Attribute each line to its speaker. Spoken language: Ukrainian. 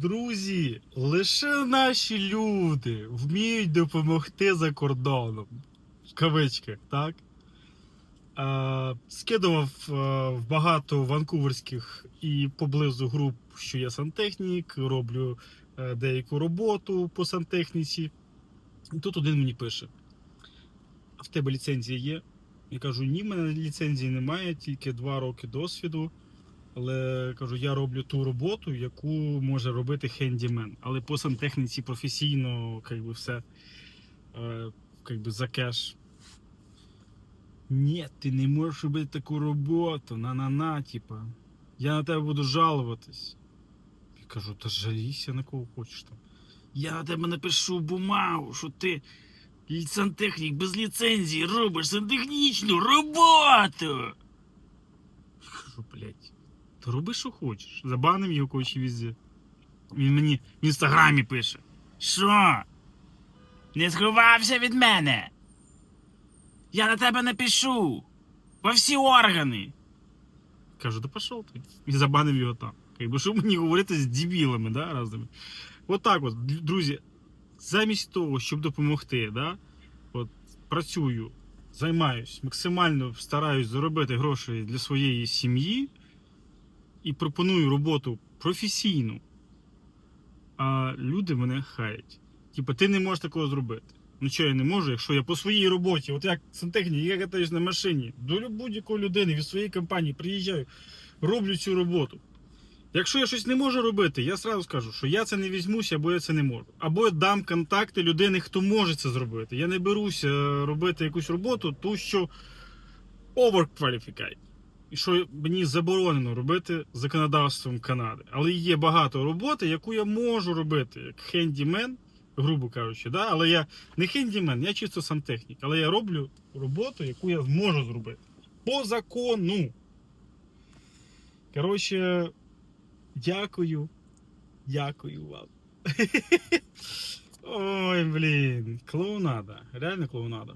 Speaker 1: Друзі, лише наші люди вміють допомогти за кордоном. В кавичках, так? Е, скидував е, в багато ванкуверських і поблизу груп, що я сантехнік, роблю е, деяку роботу по сантехніці. І тут один мені пише: А в тебе ліцензія є? Я кажу, ні, в мене ліцензії немає, тільки два роки досвіду. Але кажу, я роблю ту роботу, яку може робити хендімен. Але по сантехніці професійно, як би все е, як би за кеш. Ні, ти не можеш робити таку роботу. На-на-на, типа. Я на тебе буду жалуватись. Я кажу, та жалійся на кого хочеш там. Я на тебе напишу бумагу, що ти сантехнік без ліцензії робиш сантехнічну роботу. Я кажу, блядь. Та роби, що хочеш. Забанив його кочі візде. Він мені в інстаграмі пише. Що? Не сховався від мене? Я на тебе напишу. Во всі органи. Кажу, да пішов ти. І забанив його там. Якби що мені говорити з дебілами, да, разними. От так от, друзі, замість того, щоб допомогти, да, от працюю, займаюсь, максимально стараюсь заробити гроші для своєї сім'ї і пропоную роботу професійну, а люди мене хаять. Типа, ти не можеш такого зробити. Ну що я не можу, якщо я по своїй роботі, от як сантехнік, я катаюсь на машині, до будь-якої людини від своєї компанії приїжджаю, роблю цю роботу. Якщо я щось не можу робити, я сразу скажу, що я це не візьмуся, або я це не можу. Або я дам контакти людини, хто може це зробити. Я не беруся робити якусь роботу, ту, що overqualified. Що мені заборонено робити законодавством Канади. Але є багато роботи, яку я можу робити, як хендімен, грубо кажучи, да? але я не хендімен, я чисто сантехнік. Але я роблю роботу, яку я зможу зробити. По закону. Коротше, дякую. Дякую вам. Ой, блін, клоунада. Реально клоунада.